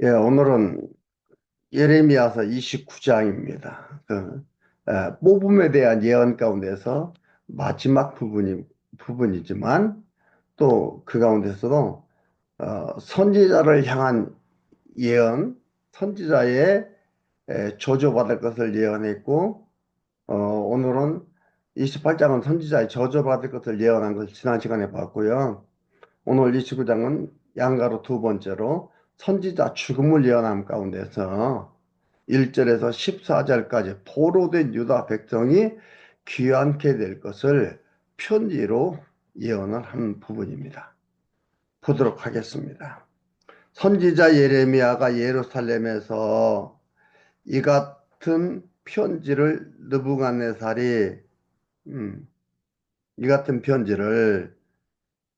예, 오늘은 예레미야서 29장입니다. 그, 에, 뽑음에 대한 예언 가운데서 마지막 부분이, 부분이지만 또 그 가운데서도 어, 선지자를 향한 예언, 선지자의 에, 저주받을 것을 예언했고 어, 오늘은 28장은 선지자의 저주받을 것을 예언한 것을 지난 시간에 봤고요. 오늘 29장은 양가로 두 번째로 선지자 죽음을 예언함 가운데서 1절에서 14절까지 포로된 유다 백성이 귀환케 될 것을 편지로 예언을 한 부분입니다. 보도록 하겠습니다. 선지자 예레미야가 예루살렘에서 이 같은 편지를 느부갓네살이 음, 이 같은 편지를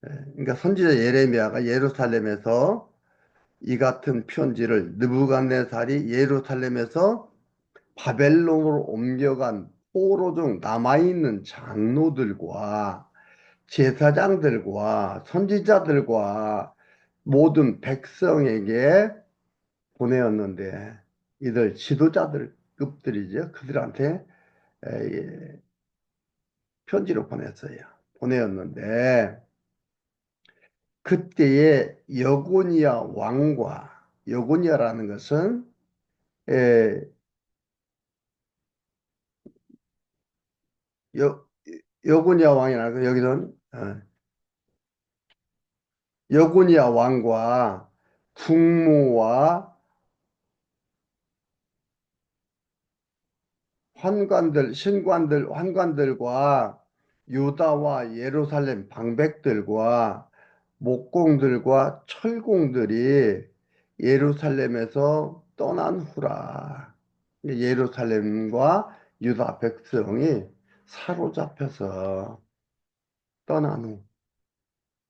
그러니까 선지자 예레미야가 예루살렘에서 이 같은 편지를 느부갓네살이 예루살렘에서 바벨론으로 옮겨간 포로 중 남아있는 장로들과 제사장들과 선지자들과 모든 백성에게 보내었는데 이들 지도자들 급들이죠. 그들한테 편지로 보냈어요. 보내었는데 그때의 여고니아 왕과 여고니아라는 것은 에, 여, 여고니아 왕이라고 여기는 어, 여고니아 왕과 국무와 환관들, 신관들, 환관들과 유다와 예루살렘 방백들과 목공들과 철공들이 예루살렘에서 떠난 후라. 예루살렘과 유다 백성이 사로잡혀서 떠난 후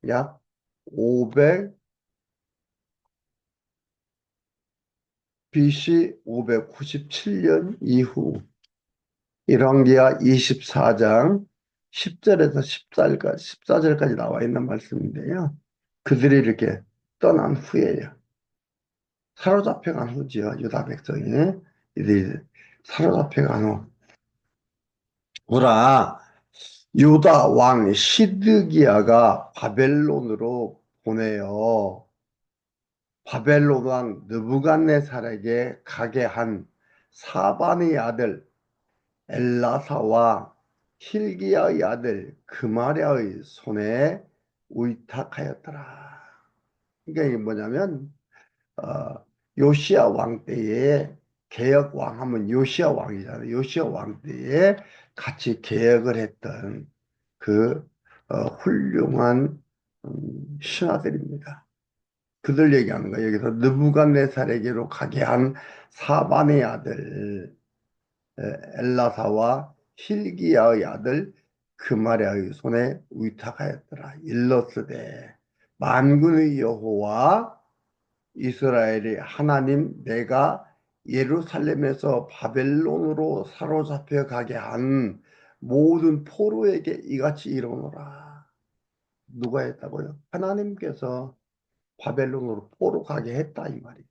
약 500 BC 597년 이후 일왕기하 24장 10절에서 14절까지, 14절까지 나와 있는 말씀인데요. 그들이 이렇게 떠난 후에요. 사로잡혀간 후지요. 유다 백성이. 이들이 사로잡혀간 후. 우라, 유다 왕 시드기야가 바벨론으로 보내어 바벨론 왕 느부갓네살에게 가게 한 사반의 아들 엘라사와 힐기야의 아들 그마랴의 손에 의탁하였더라. 그러니까 이게 뭐냐면 어, 요시아 왕 때에 개혁 왕 하면 요시아 왕이잖아요. 요시아 왕 때에 같이 개혁을 했던 그 어, 훌륭한 음, 신하들입니다. 그들 얘기하는 거예요. 여기서 느부갓네살에게로 가게 한 사반의 아들 엘라사와 힐기야의 아들 그마랴의 손에 위탁하였더라. 일러스되 만군의 여호와 이스라엘의 하나님 내가 예루살렘에서 바벨론으로 사로잡혀 가게 한 모든 포로에게 이같이 이르노라. 누가 했다고요? 하나님께서 바벨론으로 포로 가게 했다 이 말이에요.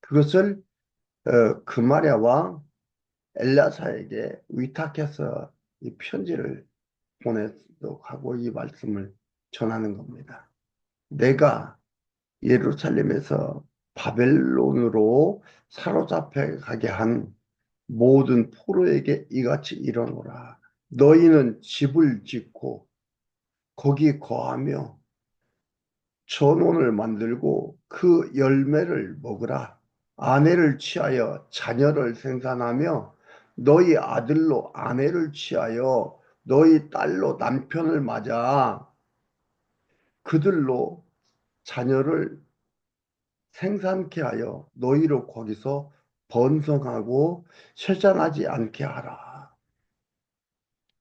그것을 어, 그마랴와 엘라사에게 위탁해서 이 편지를 보내도록 하고 이 말씀을 전하는 겁니다. 내가 예루살렘에서 바벨론으로 사로잡혀 가게 한 모든 포로에게 이같이 이르노라. 너희는 집을 짓고 거기 거하며 전원을 만들고 그 열매를 먹으라. 아내를 취하여 자녀를 생산하며 너희 아들로 아내를 취하여 너희 딸로 남편을 맞아 그들로 자녀를 생산케 하여 너희로 거기서 번성하고 쇠잔하지 않게 하라.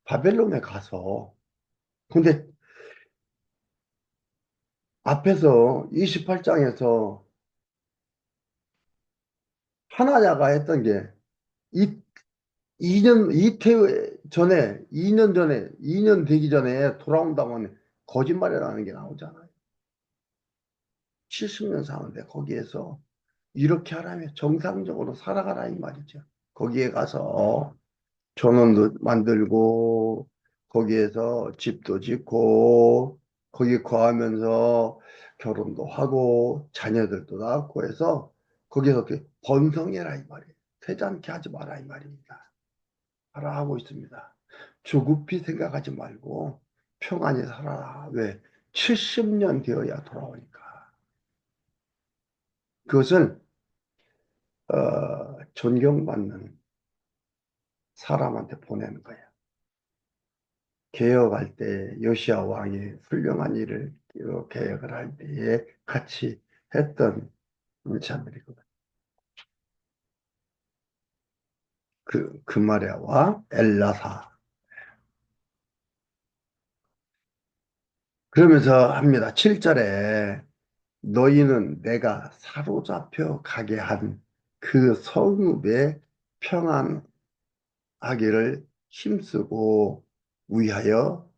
바벨론에 가서 근데 앞에서 28장에서 하나야가 했던 게 이 2년, 이태 전에, 2년 전에, 2년 되기 전에 돌아온다고 하면 거짓말이라는 게 나오잖아요. 70년 사는데 거기에서 이렇게 하라면 정상적으로 살아가라 이 말이죠. 거기에 가서 전원도 만들고 거기에서 집도 짓고 거기 거하면서 결혼도 하고 자녀들도 낳고 해서 거기서 그 번성해라 이 말이에요. 퇴장케 하지 마라 이 말입니다. 하라 하고 있습니다. 조급히 생각하지 말고 평안히 살아라. 왜? 70년 되어야 돌아오니까. 그것을 어, 존경받는 사람한테 보내는 거예요. 개혁할 때 요시아 왕이 훌륭한 일을 개혁을 할 때에 같이 했던 자들이거든. 그, 그마랴와 엘라사. 그러면서 합니다. 7절에 너희는 내가 사로잡혀 가게 한 그 성읍에 평안하기를 힘쓰고 위하여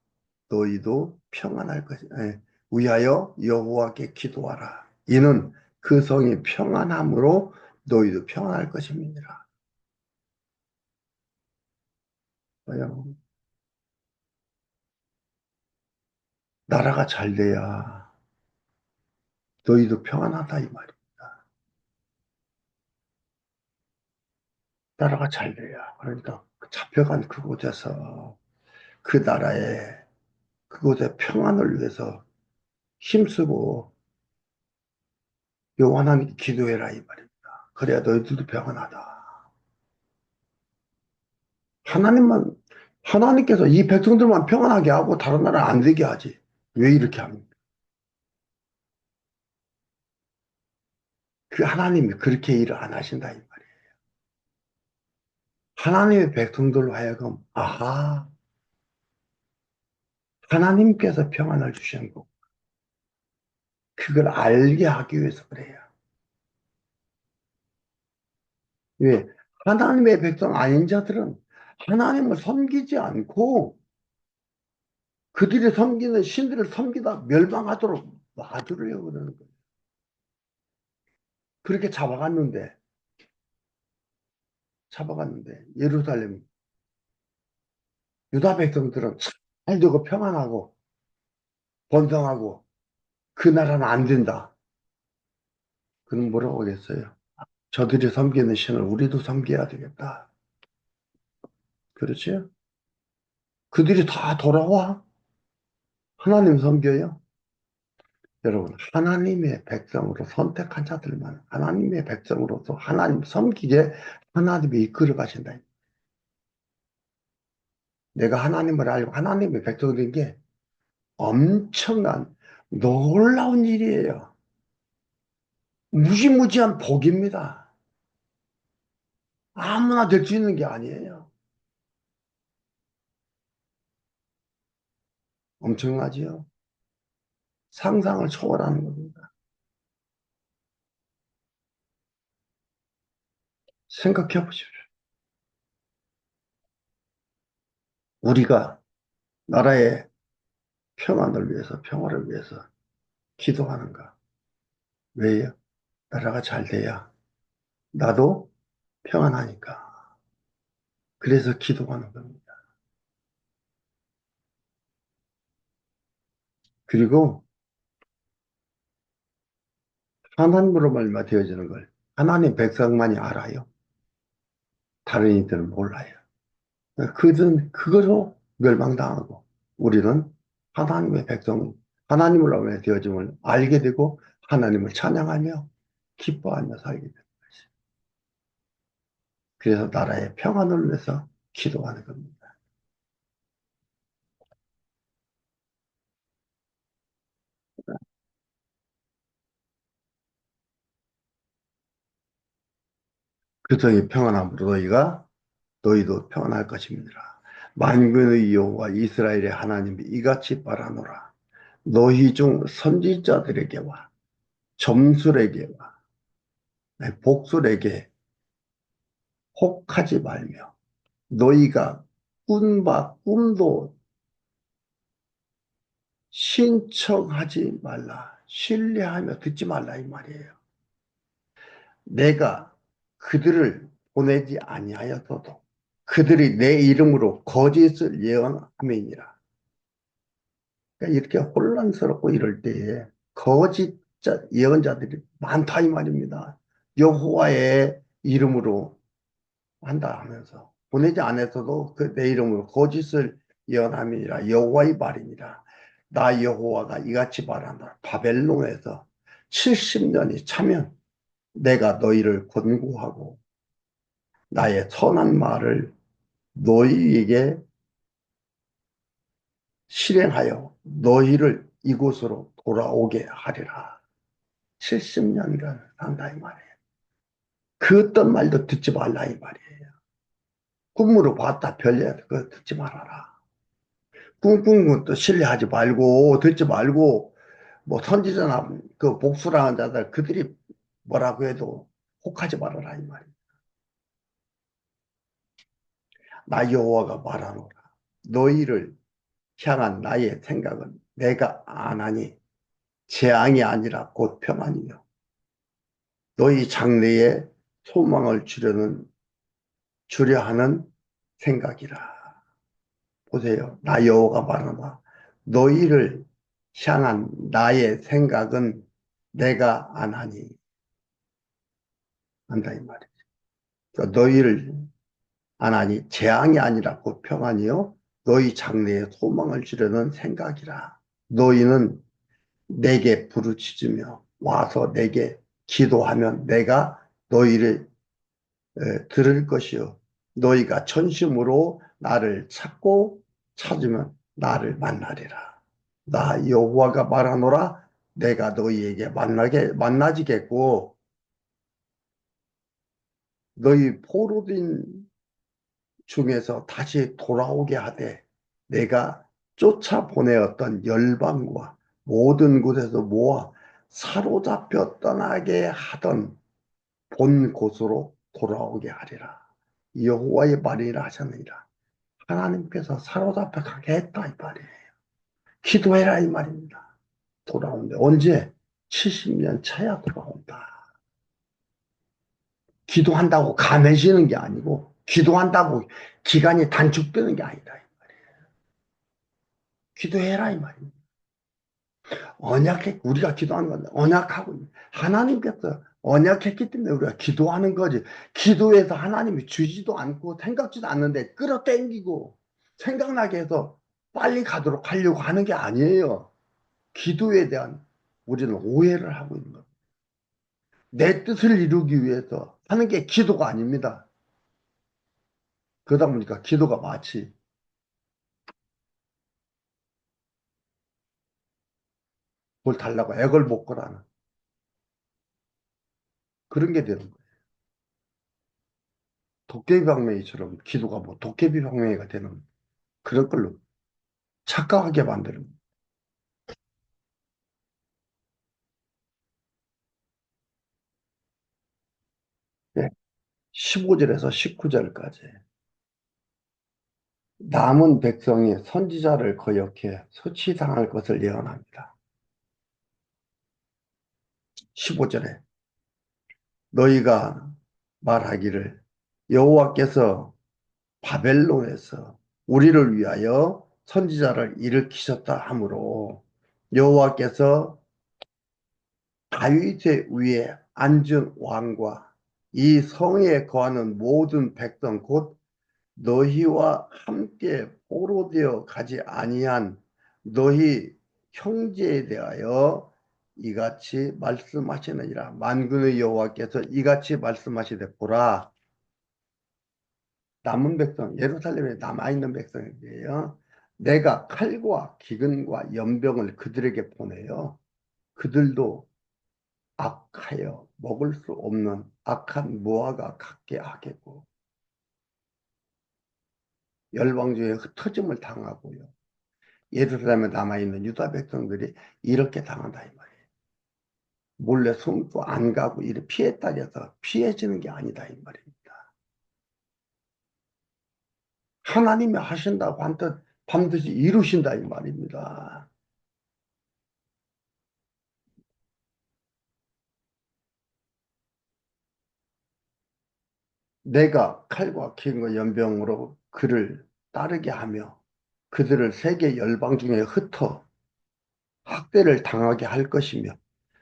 너희도 평안할 것이 예, 위하여 여호와께 기도하라. 이는 그 성이 평안함으로 너희도 평안할 것입니다. 나라가 잘 돼야 너희도 평안하다 이 말입니다. 나라가 잘 돼야 그러니까 잡혀간 그곳에서 그 나라의 그곳의 평안을 위해서 힘쓰고 요 하나님 기도해라 이 말입니다. 그래야 너희들도 평안하다. 하나님만 하나님께서 이 백성들만 평안하게 하고 다른 나라 안 되게 하지. 왜 이렇게 합니까? 그 하나님이 그렇게 일을 안 하신다 이 말이에요. 하나님의 백성들로 하여금 아하 하나님께서 평안을 주신 거 그걸 알게 하기 위해서 그래요. 왜? 하나님의 백성 아닌 자들은 하나님을 섬기지 않고 그들이 섬기는 신들을 섬기다 멸망하도록 놔두려고 그러는 거예요. 그렇게 잡아갔는데, 잡아갔는데, 예루살렘, 유다 백성들은 잘 되고 평안하고, 번성하고, 그 나라는 안 된다. 그럼 뭐라고 하겠어요? 저들이 섬기는 신을 우리도 섬겨야 되겠다. 그렇지? 그들이 다 돌아와. 하나님 섬겨요. 여러분, 하나님의 백성으로 선택한 자들만 하나님의 백성으로서 하나님 섬기게 하나님이 이끌어 가신다. 내가 하나님을 알고 하나님의 백성된 게 엄청난 놀라운 일이에요. 무지무지한 복입니다. 아무나 될 수 있는 게 아니에요. 엄청나지요? 상상을 초월하는 겁니다. 생각해 보십시오. 우리가 나라의 평안을 위해서, 평화를 위해서 기도하는가? 왜요? 나라가 잘 돼야 나도 평안하니까. 그래서 기도하는 겁니다. 그리고 하나님으로 말미암아 되어지는 걸 하나님 백성만이 알아요. 다른 이들은 몰라요. 그들은 그거로 멸망당하고 우리는 하나님의 백성, 하나님으로 말미암아 되어짐을 알게 되고 하나님을 찬양하며 기뻐하며 살게 되는 것이. 그래서 나라의 평안을 위해서 기도하는 겁니다. 그 성이 평안함으로 너희가 너희도 평안할 것입니다. 만군의 여호와 이스라엘의 하나님이 이같이 바라노라. 너희 중 선지자들에게와 점술에게와 복술에게 혹하지 말며 너희가 꾼바 꿈도 신청하지 말라. 신뢰하며 듣지 말라 이 말이에요. 내가 그들을 보내지 아니하였어도 그들이 내 이름으로 거짓을 예언함이니라. 그러니까 이렇게 혼란스럽고 이럴 때에 거짓자 예언자들이 많다 이 말입니다. 여호와의 이름으로 한다 하면서 보내지 않았어도 그 내 이름으로 거짓을 예언함이니라 여호와의 말이니라. 나 여호와가 이같이 말한다. 바벨론에서 70년이 차면 내가 너희를 권고하고 나의 선한 말을 너희에게 실행하여 너희를 이곳으로 돌아오게 하리라. 70년간 산다 이 말이에요. 그 어떤 말도 듣지 말라 이 말이에요. 꿈으로 봤다 별래 그거 듣지 말아라. 꿈꾼 것도 신뢰하지 말고 듣지 말고 뭐 선지자나 그 복수라는 자들 그들이 뭐라고 해도 혹하지 말아라 이 말이에요. 나 여호와가 말하노라. 너희를 향한 나의 생각은 내가 안 하니 재앙이 아니라 곧 평안이요. 너희 장래에 소망을 주려는 주려 하는 생각이라. 보세요. 나 여호가 말하노라. 너희를 향한 나의 생각은 내가 안 하니 한다 이 말이죠. 그러니까 너희를 안 하니 재앙이 아니라 곧 평안이요. 너희 장래에 소망을 주려는 생각이라. 너희는 내게 부르짖으며 와서 내게 기도하면 내가 너희를 에, 들을 것이요. 너희가 전심으로 나를 찾고 찾으면 나를 만나리라. 나 여호와가 말하노라 내가 너희에게 만나게 만나지겠고 너희 포로된 중에서 다시 돌아오게 하되 내가 쫓아 보내었던 열방과 모든 곳에서 모아 사로잡혀 떠나게 하던 본 곳으로 돌아오게 하리라. 여호와의 말이라 하셨느니라. 하나님께서 사로잡혀 가게 했다 이 말이에요. 기도해라 이 말입니다. 돌아온대. 언제? 70년 차야 돌아온다. 기도한다고 감해지는 게 아니고 기도한다고 기간이 단축되는 게 아니다. 이 말이에요. 기도해라 이 말입니다. 언약해 우리가 기도하는 건데 언약하고 하나님께서 언약했기 때문에 우리가 기도하는 거지. 기도해서 하나님이 주지도 않고 생각지도 않는데 끌어당기고 생각나게 해서 빨리 가도록 하려고 하는 게 아니에요. 기도에 대한 우리는 오해를 하고 있는 겁니다. 내 뜻을 이루기 위해서 하는 게 기도가 아닙니다. 그러다 보니까 기도가 마치 뭘 달라고 액을 못 거라는 그런 게 되는 거예요. 도깨비 방맹이처럼 기도가 뭐 도깨비 방맹이가 되는 그런 걸로 착각하게 만드는 거예요. 15절에서 19절까지 남은 백성이 선지자를 거역해 소치당할 것을 예언합니다. 15절에 너희가 말하기를 여호와께서 바벨론에서 우리를 위하여 선지자를 일으키셨다 하므로 여호와께서 다윗의 위에 앉은 왕과 이 성에 거하는 모든 백성 곧 너희와 함께 포로되어 가지 아니한 너희 형제에 대하여 이같이 말씀하시느니라. 만군의 여호와께서 이같이 말씀하시되 보라 남은 백성 예루살렘에 남아있는 백성에게요. 내가 칼과 기근과 연병을 그들에게 보내요 그들도 악하여 먹을 수 없는 악한 무화과 같게 하겠고 열방 중에 흩어짐을 당하고요. 예루살렘에 남아있는 유다 백성들이 이렇게 당한다 이 말이에요. 몰래 숨고 안 가고 이렇게 피했다 해서 피해지는 게 아니다 이 말입니다. 하나님이 하신다고 한 뜻 반드시 이루신다 이 말입니다. 내가 칼과 킹과 연병으로 그를 따르게 하며 그들을 세계 열방 중에 흩어 학대를 당하게 할 것이며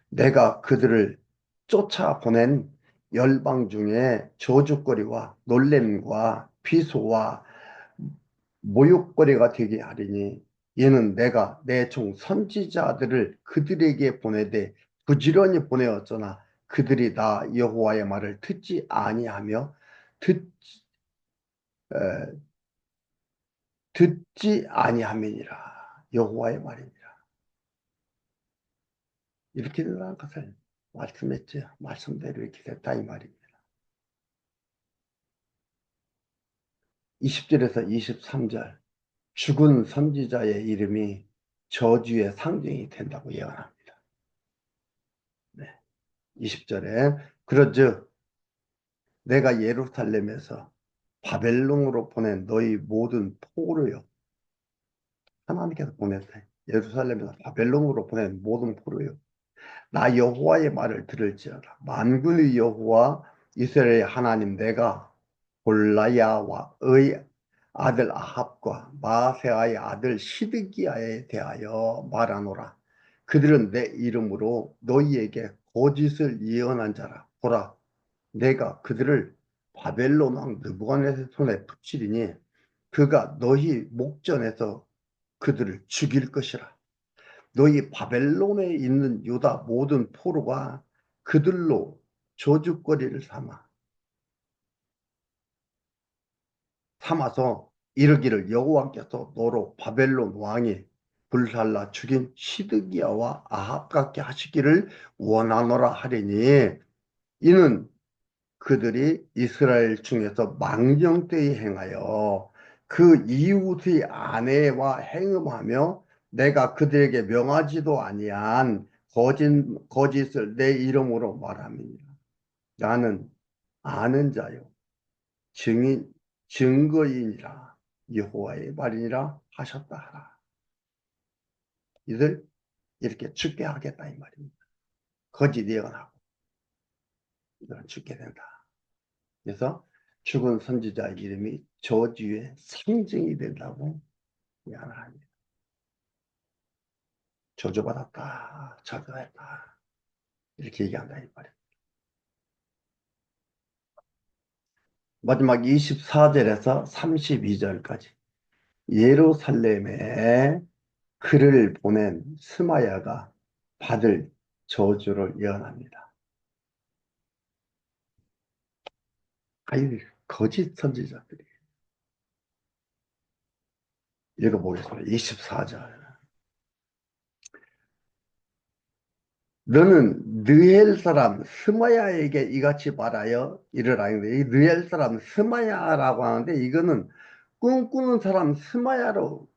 내가 그들을 쫓아보낸 열방 중에 저주거리와 놀램과 비소와 모욕거리가 되게 하리니 이는 내가 내 종 선지자들을 그들에게 보내되 부지런히 보내었으나 그들이 나 여호와의 말을 듣지 아니하며 듣지, 에, 듣지 아니함이니라. 여호와의 말이니라 이렇게 된다는 것을 말씀했죠. 말씀대로 이렇게 됐다 이 말입니다. 20절에서 23절. 죽은 선지자의 이름이 저주의 상징이 된다고 예언합니다. 네. 20절에 그러즉 내가 예루살렘에서 바벨론으로 보낸 너희 모든 포로요. 하나님께서 보냈대. 예루살렘에서 바벨론으로 보낸 모든 포로요. 나 여호와의 말을 들을지어다. 만군의 여호와 이스라엘의 하나님 내가 골라야와의 아들 아합과 마세아의 아들 시드기야에 대하여 말하노라. 그들은 내 이름으로 너희에게 거짓을 예언한 자라. 보라, 내가 그들을 바벨론 왕 느부갓네살 손에 붙이리니 그가 너희 목전에서 그들을 죽일 것이라. 너희 바벨론에 있는 유다 모든 포로가 그들로 저주거리를 삼아 삼아서 이르기를 여호와께서 너로 바벨론 왕이 불살라 죽인 시드기야와 아합 같게 하시기를 원하노라 하리니 이는 그들이 이스라엘 중에서 망령되이 행하여 그 이웃의 아내와 행음하며 내가 그들에게 명하지도 아니한 거짓, 거짓을 내 이름으로 말함이니라. 나는 아는 자요 증인 증거인이라 여호와의 말이니라 하셨다 하라. 이들 이렇게 죽게 하겠다 이 말입니다. 거짓 예언하고 이들은 죽게 된다. 그래서 죽은 선지자 이름이 저주의 상징이 된다고 예언합니다. 저주받았다, 저주했다 이렇게 얘기한다 이 말입니다. 마지막 24절에서 32절까지 예루살렘에 그를 보낸 스마야가 받을 저주를 예언합니다. 아이 거짓 선지자들이 읽어보겠습니다. 24절 너는 느헬 사람 스마야에게 이같이 말하여 이르라. 이 느헬 사람 스마야라고 하는데 이거는 꿈꾸는 사람 스마야로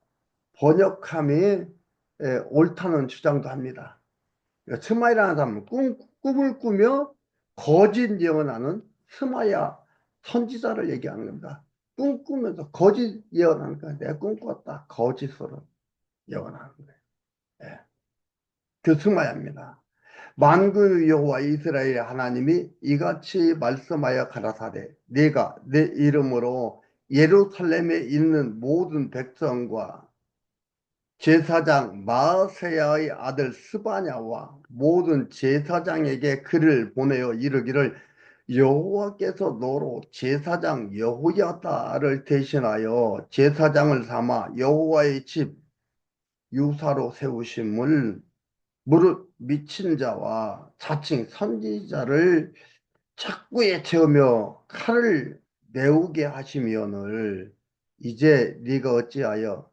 번역함이 옳다는 주장도 합니다. 그러니까 스마야라는 사람은 꿈, 꿈을 꾸며 거짓 예언하는 스마야 선지자를 얘기하는 겁니다. 꿈꾸면서 거짓 예언하는 거야. 내가 꿈꿨다. 거짓으로 예언하는 거예요. 예. 그 스마야입니다. 만군의 여호와 이스라엘 하나님이 이같이 말씀하여 가라사대 내가 내 이름으로 예루살렘에 있는 모든 백성과 제사장 마세야의 아들 스바냐와 모든 제사장에게 글을 보내어 이르기를 여호와께서 너로 제사장 여호야다를 대신하여 제사장을 삼아 여호와의 집 유사로 세우심을 무릇 미친 자와 자칭 선지자를 착구에 채우며 칼을 내우게 하시면을 이제 네가 어찌하여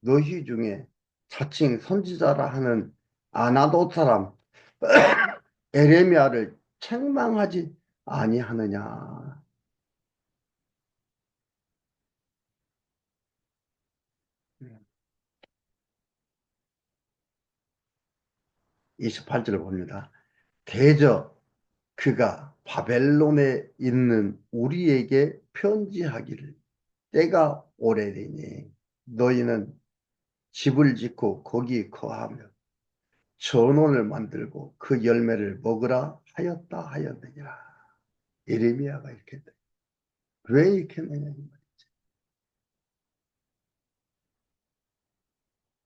너희 중에 자칭 선지자라 하는 아나도 사람 에레미야를 책망하지 아니하느냐 28절을 봅니다. 대저 그가 바벨론에 있는 우리에게 편지하기를 때가 오래되니 너희는 집을 짓고 거기 거하며 전원을 만들고 그 열매를 먹으라 하였다 하였느니라. 예레미야가 이렇게 왜 이렇게 했느냐 이 말이죠.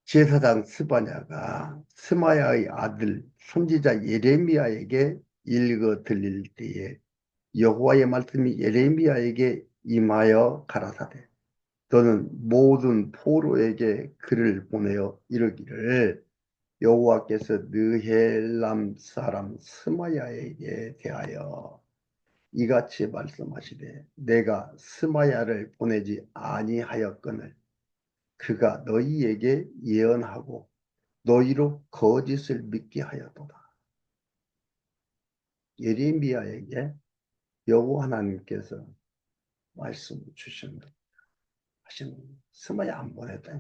제사장 스바냐가 스마야의 아들 선지자 예레미야에게 읽어 들릴 때에 여호와의 말씀이 예레미야에게 임하여 가라사대 너는 모든 포로에게 글을 보내어 이르기를 여호와께서 느헬람 사람 스마야에게 대하여 이같이 말씀하시되 내가 스마야를 보내지 아니하였거늘 그가 너희에게 예언하고 너희로 거짓을 믿게 하였도다. 예레미야에게 여호와 하나님께서 말씀을 주신. 하시는 스마야 안 보냈다.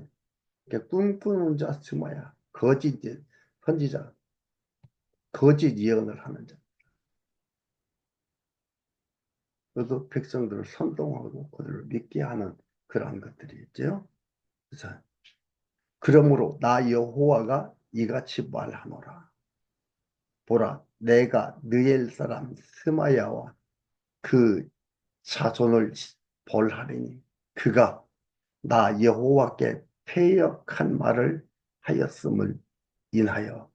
그러니까 꿈꾸는 자 스마야 거짓 선지자 거짓 예언을 하는 자. 그래도 백성들을 선동하고 그들을 믿게 하는 그러한 것들이 있죠. 그래서 그러므로 나 여호와가 이같이 말하노라. 보라, 내가 느엘 사람 스마야와 그 자손을 벌하리니 그가 나 여호와께 패역한 말을 하였음을 인하여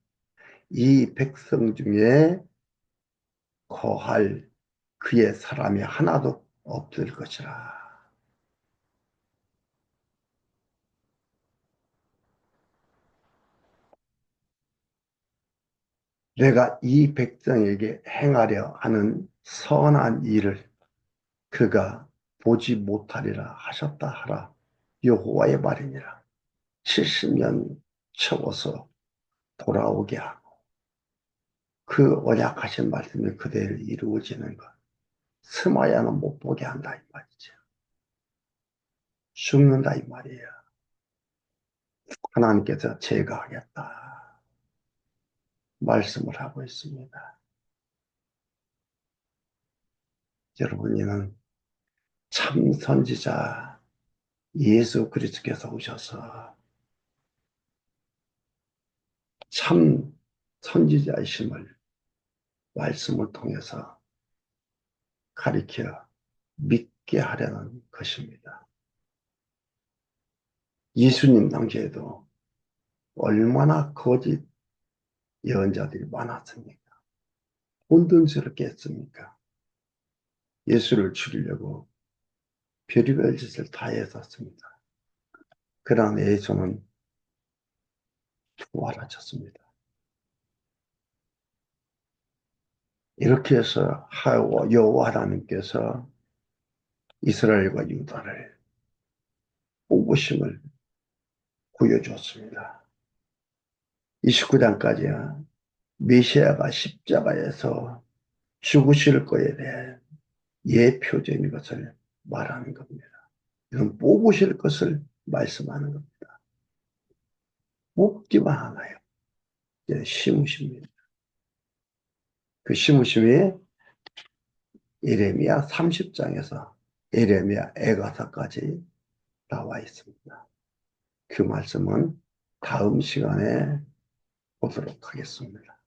이 백성 중에 거할 그의 사람이 하나도 없을 것이라. 내가 이 백성에게 행하려 하는 선한 일을 그가 보지 못하리라 하셨다 하라. 여호와의 말이니라. 70년 채워서 돌아오게 하고 그 언약하신 말씀이 그대로 이루어지는 것. 스마야는 못 보게 한다 이 말이죠. 죽는다 이 말이에요. 하나님께서 제거하겠다. 말씀을 하고 있습니다. 여러분 이는 참 선지자 예수 그리스도께서 오셔서 참 선지자이심을 말씀을 통해서 가리켜 믿게 하려는 것입니다. 예수님 당시에도 얼마나 거짓 예언자들이 많았습니까? 혼돈스럽게 했습니까? 예수를 죽이려고 별의별 짓을 다 했었습니다. 그러나 예수는 부활하셨습니다. 이렇게 해서 하와 여호와 하나님께서 이스라엘과 유다를 뽑으심을 보여주었습니다. 29장까지야 메시아가 십자가에서 죽으실 거에 대한 예표적인 것을 말하는 겁니다. 이건 뽑으실 것을 말씀하는 겁니다. 뽑기만 하나요. 이제 심으십니다. 그 심으심이 에레미야 30장에서 에레미야 에가사까지 나와 있습니다. 그 말씀은 다음 시간에 보도록 하겠습니다.